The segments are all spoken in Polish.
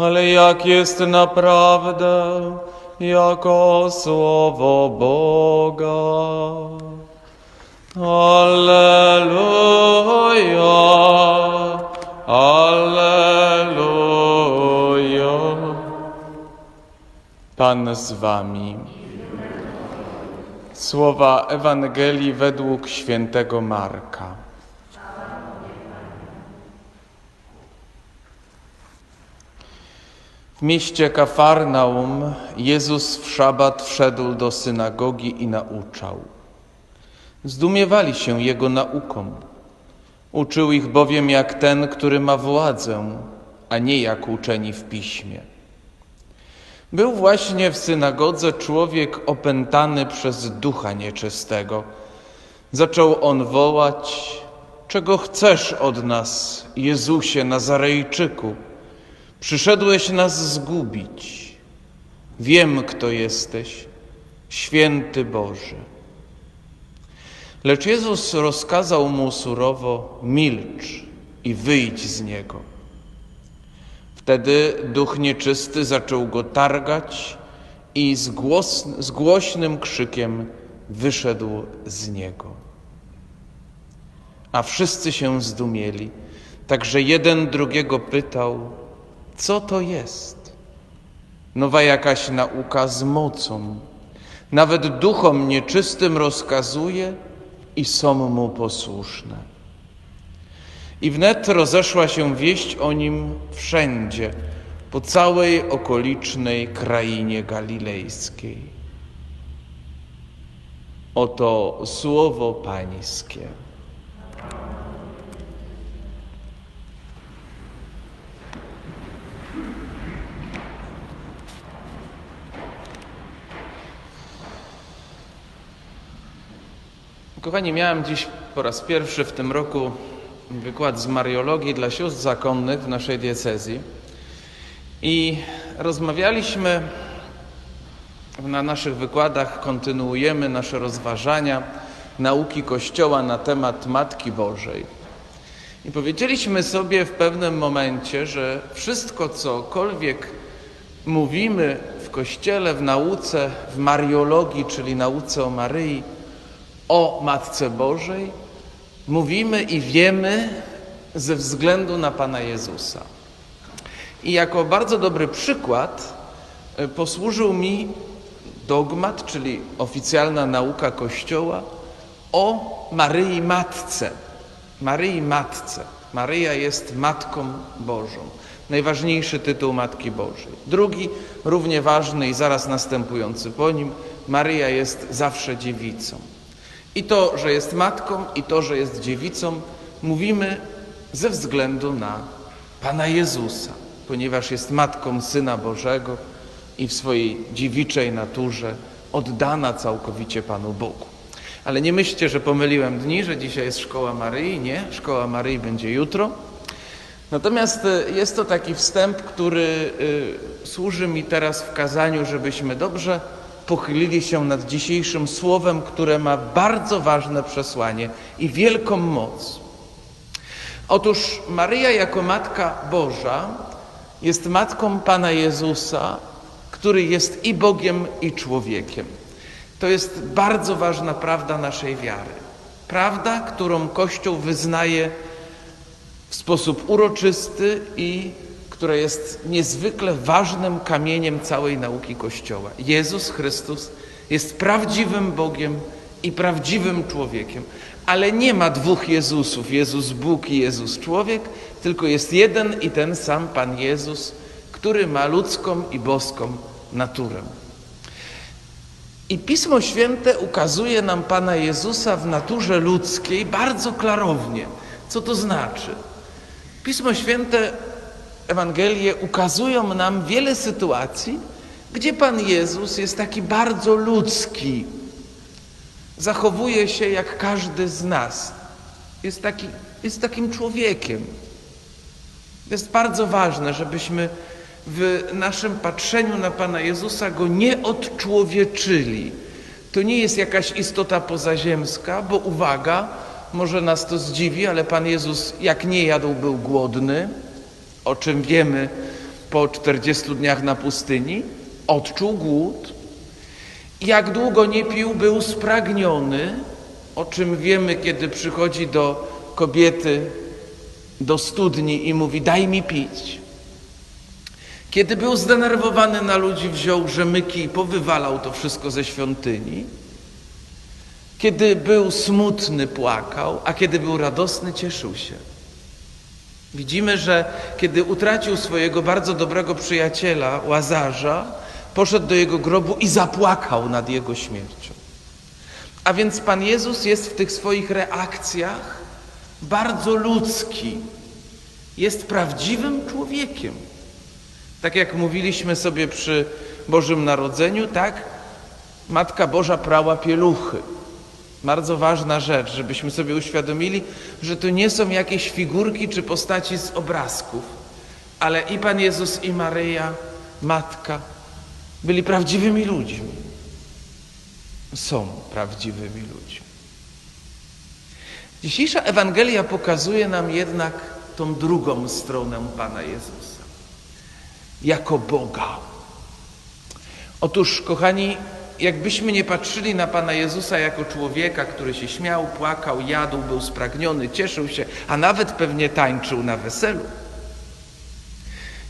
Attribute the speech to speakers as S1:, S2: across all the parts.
S1: ale jak jest naprawdę, jako słowo Boga. Alleluja, Alleluja. Pan z wami. Słowa Ewangelii według świętego Marka. W mieście Kafarnaum Jezus w szabat wszedł do synagogi i nauczał. Zdumiewali się Jego nauką. Uczył ich bowiem jak ten, który ma władzę, a nie jak uczeni w piśmie. Był właśnie w synagodze człowiek opętany przez ducha nieczystego. Zaczął on wołać: Czego chcesz od nas, Jezusie Nazarejczyku? Przyszedłeś nas zgubić. Wiem, kto jesteś, święty Boży. Lecz Jezus rozkazał mu surowo: Milcz i wyjdź z niego. Wtedy duch nieczysty zaczął go targać i z, głos, z głośnym krzykiem wyszedł z niego. A wszyscy się zdumieli, także jeden drugiego pytał, co to jest? Nowa jakaś nauka z mocą. Nawet duchom nieczystym rozkazuje i są mu posłuszne. I wnet rozeszła się wieść o nim wszędzie, po całej okolicznej krainie galilejskiej. Oto słowo Pańskie. Kochani, miałem dziś po raz pierwszy w tym roku wykład z Mariologii dla sióstr zakonnych w naszej diecezji i rozmawialiśmy na naszych wykładach, kontynuujemy nasze rozważania nauki Kościoła na temat Matki Bożej. I powiedzieliśmy sobie w pewnym momencie, że wszystko, cokolwiek mówimy w Kościele, w nauce, w Mariologii, czyli nauce o Maryi, o Matce Bożej, mówimy i wiemy ze względu na Pana Jezusa. I jako bardzo dobry przykład e, posłużył mi dogmat, czyli oficjalna nauka Kościoła o Maryi Matce. Maryi Matce. Maryja jest Matką Bożą. Najważniejszy tytuł Matki Bożej. Drugi, równie ważny i zaraz następujący po nim, Maryja jest zawsze dziewicą. I to, że jest matką, i to, że jest dziewicą, mówimy ze względu na Pana Jezusa, ponieważ jest matką Syna Bożego i w swojej dziewiczej naturze oddana całkowicie Panu Bogu. Ale nie myślcie, że pomyliłem dni, że dzisiaj jest Szkoła Maryi. Nie, Szkoła Maryi będzie jutro. Natomiast e, jest to taki wstęp, który y, służy mi teraz w kazaniu, żebyśmy dobrze pochylili się nad dzisiejszym słowem, które ma bardzo ważne przesłanie i wielką moc. Otóż Maryja jako Matka Boża jest matką Pana Jezusa, który jest i Bogiem, i człowiekiem. To jest bardzo ważna prawda naszej wiary. Prawda, którą Kościół wyznaje w sposób uroczysty i która jest niezwykle ważnym kamieniem całej nauki Kościoła. Jezus Chrystus jest prawdziwym Bogiem i prawdziwym człowiekiem, ale nie ma dwóch Jezusów, Jezus Bóg i Jezus człowiek, tylko jest jeden i ten sam Pan Jezus, który ma ludzką i boską naturę. I Pismo Święte ukazuje nam Pana Jezusa w naturze ludzkiej bardzo klarownie. Co to znaczy? Pismo Święte Ewangelie ukazują nam wiele sytuacji, gdzie Pan Jezus jest taki bardzo ludzki. Zachowuje się jak każdy z nas. Jest, taki, jest takim człowiekiem. Jest bardzo ważne, żebyśmy w naszym patrzeniu na Pana Jezusa go nie odczłowieczyli. To nie jest jakaś istota pozaziemska, bo uwaga, może nas to zdziwi, ale Pan Jezus jak nie jadł, był głodny, o czym wiemy po 40 dniach na pustyni, odczuł głód. Jak długo nie pił, był spragniony, o czym wiemy, kiedy przychodzi do kobiety do studni i mówi: Daj mi pić. Kiedy był zdenerwowany na ludzi, wziął rzemyki i powywalał to wszystko ze świątyni. Kiedy był smutny, płakał, a kiedy był radosny, cieszył się. Widzimy, że kiedy utracił swojego bardzo dobrego przyjaciela, łazarza, poszedł do jego grobu i zapłakał nad jego śmiercią. A więc Pan Jezus jest w tych swoich reakcjach bardzo ludzki. Jest prawdziwym człowiekiem. Tak jak mówiliśmy sobie przy Bożym Narodzeniu, tak Matka Boża prała pieluchy. Bardzo ważna rzecz, żebyśmy sobie uświadomili, że to nie są jakieś figurki czy postaci z obrazków, ale i Pan Jezus, i Maryja, Matka, byli prawdziwymi ludźmi. Są prawdziwymi ludźmi. Dzisiejsza Ewangelia pokazuje nam jednak tą drugą stronę Pana Jezusa jako Boga. Otóż, kochani, jakbyśmy nie patrzyli na Pana Jezusa jako człowieka, który się śmiał, płakał, jadł, był spragniony, cieszył się, a nawet pewnie tańczył na weselu.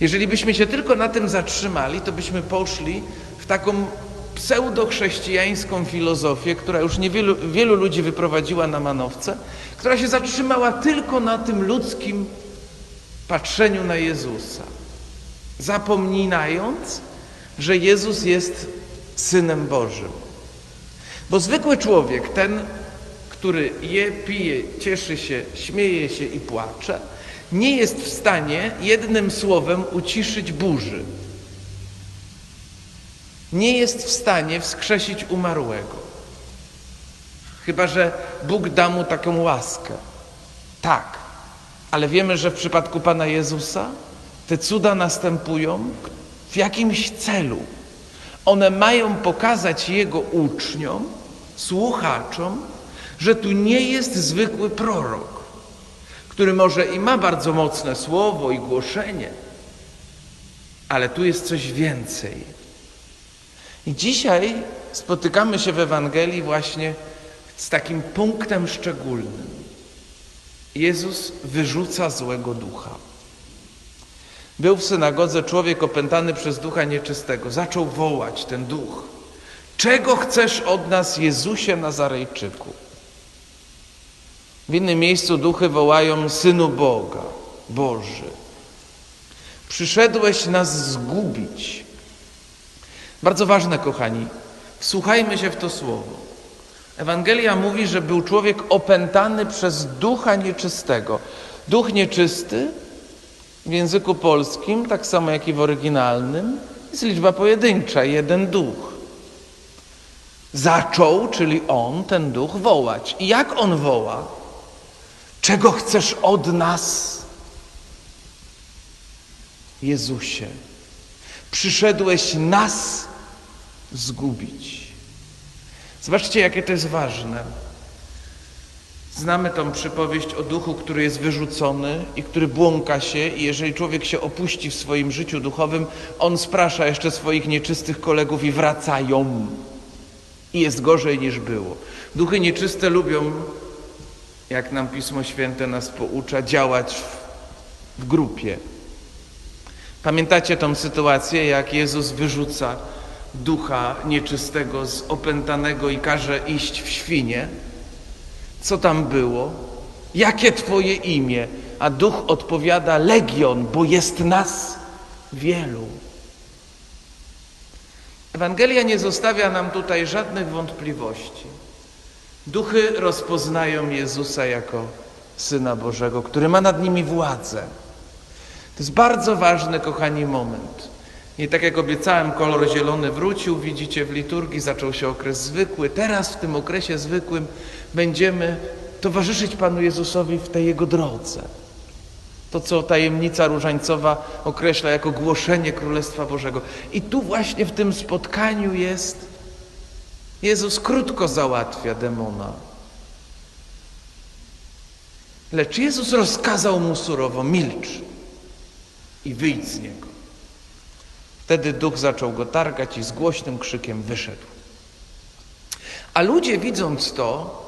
S1: Jeżeli byśmy się tylko na tym zatrzymali, to byśmy poszli w taką pseudochrześcijańską filozofię, która już niewielu wielu ludzi wyprowadziła na manowce, która się zatrzymała tylko na tym ludzkim patrzeniu na Jezusa, zapominając, że Jezus jest Synem Bożym. Bo zwykły człowiek, ten, który je, pije, cieszy się, śmieje się i płacze, nie jest w stanie jednym słowem uciszyć burzy. Nie jest w stanie wskrzesić umarłego. Chyba, że Bóg da mu taką łaskę. Tak, ale wiemy, że w przypadku Pana Jezusa te cuda następują w jakimś celu. One mają pokazać Jego uczniom, słuchaczom, że tu nie jest zwykły prorok, który może i ma bardzo mocne słowo i głoszenie, ale tu jest coś więcej. I dzisiaj spotykamy się w Ewangelii właśnie z takim punktem szczególnym. Jezus wyrzuca złego ducha. Był w synagodze człowiek opętany przez ducha nieczystego. Zaczął wołać ten duch. Czego chcesz od nas, Jezusie Nazarejczyku? W innym miejscu duchy wołają Synu Boga, Boży. Przyszedłeś nas zgubić. Bardzo ważne, kochani, wsłuchajmy się w to słowo. Ewangelia mówi, że był człowiek opętany przez ducha nieczystego. Duch nieczysty w języku polskim, tak samo jak i w oryginalnym, jest liczba pojedyncza, jeden duch. Zaczął, czyli on, ten duch, wołać. I jak on woła? Czego chcesz od nas, Jezusie? Przyszedłeś nas zgubić. Zobaczcie, jakie to jest ważne. Znamy tą przypowieść o duchu, który jest wyrzucony i który błąka się i jeżeli człowiek się opuści w swoim życiu duchowym, on sprasza jeszcze swoich nieczystych kolegów i wracają. I jest gorzej niż było. Duchy nieczyste lubią, jak nam Pismo Święte nas poucza, działać w, w grupie. Pamiętacie tą sytuację, jak Jezus wyrzuca ducha nieczystego z opętanego i każe iść w świnie? Co tam było? Jakie Twoje imię? A duch odpowiada: Legion, bo jest nas wielu. Ewangelia nie zostawia nam tutaj żadnych wątpliwości. Duchy rozpoznają Jezusa jako Syna Bożego, który ma nad nimi władzę. To jest bardzo ważny, kochani, moment. I tak jak obiecałem, kolor zielony wrócił, widzicie, w liturgii zaczął się okres zwykły. Teraz w tym okresie zwykłym będziemy towarzyszyć Panu Jezusowi w tej Jego drodze. To, co tajemnica różańcowa określa jako głoszenie Królestwa Bożego. I tu właśnie w tym spotkaniu jest Jezus krótko załatwia demona. Lecz Jezus rozkazał mu surowo: milcz i wyjdź z niego. Wtedy duch zaczął go targać i z głośnym krzykiem wyszedł. A ludzie, widząc to,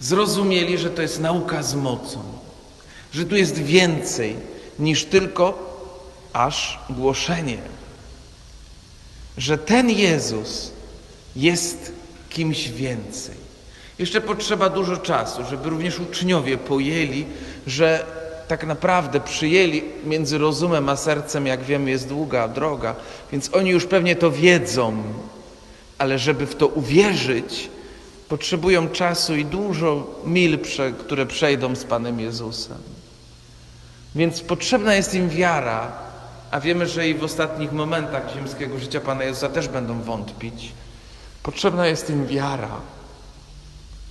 S1: zrozumieli, że to jest nauka z mocą, że tu jest więcej niż tylko aż głoszenie, że ten Jezus jest kimś więcej. Jeszcze potrzeba dużo czasu, żeby również uczniowie pojęli, że tak naprawdę przyjęli między rozumem a sercem, jak wiemy, jest długa droga, więc oni już pewnie to wiedzą, ale żeby w to uwierzyć, potrzebują czasu i dużo mil, które przejdą z Panem Jezusem. Więc potrzebna jest im wiara, a wiemy, że i w ostatnich momentach ziemskiego życia Pana Jezusa też będą wątpić. Potrzebna jest im wiara,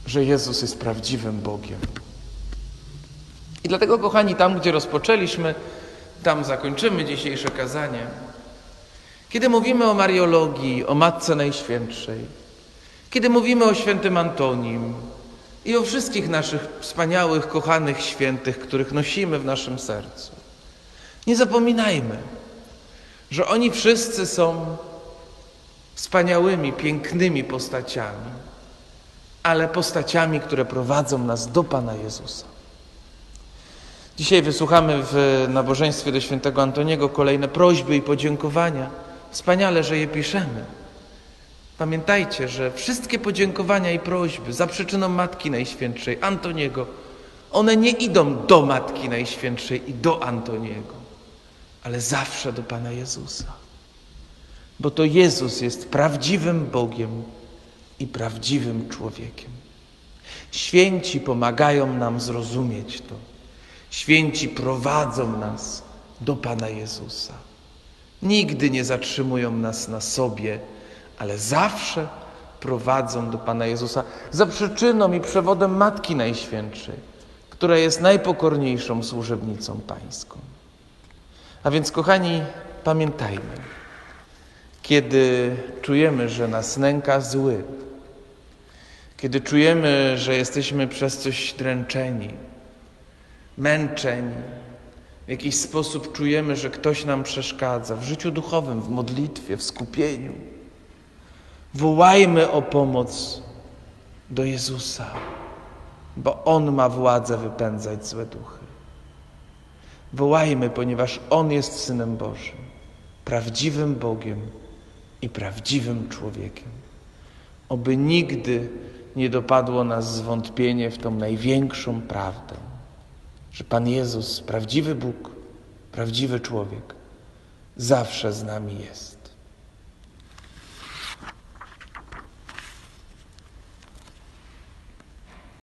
S1: że Jezus jest prawdziwym Bogiem. I dlatego, kochani, tam, gdzie rozpoczęliśmy, tam zakończymy dzisiejsze kazanie. Kiedy mówimy o Mariologii, o Matce Najświętszej, kiedy mówimy o świętym Antonim i o wszystkich naszych wspaniałych, kochanych świętych, których nosimy w naszym sercu, nie zapominajmy, że oni wszyscy są wspaniałymi, pięknymi postaciami, ale postaciami, które prowadzą nas do Pana Jezusa. Dzisiaj wysłuchamy w nabożeństwie do świętego Antoniego kolejne prośby i podziękowania. Wspaniale, że je piszemy. Pamiętajcie, że wszystkie podziękowania i prośby za przyczyną Matki Najświętszej, Antoniego, one nie idą do Matki Najświętszej i do Antoniego, ale zawsze do Pana Jezusa. Bo to Jezus jest prawdziwym Bogiem i prawdziwym człowiekiem. Święci pomagają nam zrozumieć to. Święci prowadzą nas do Pana Jezusa. Nigdy nie zatrzymują nas na sobie, ale zawsze prowadzą do Pana Jezusa za przyczyną i przewodem Matki Najświętszej, która jest najpokorniejszą służebnicą Pańską. A więc, kochani, pamiętajmy, kiedy czujemy, że nas nęka zły, kiedy czujemy, że jesteśmy przez coś dręczeni, męczeni, w jakiś sposób czujemy, że ktoś nam przeszkadza w życiu duchowym, w modlitwie, w skupieniu, wołajmy o pomoc do Jezusa, bo On ma władzę wypędzać złe duchy. Wołajmy, ponieważ On jest Synem Bożym, prawdziwym Bogiem i prawdziwym człowiekiem. Oby nigdy nie dopadło nas zwątpienie w tą największą prawdę, że Pan Jezus, prawdziwy Bóg, prawdziwy człowiek, zawsze z nami jest.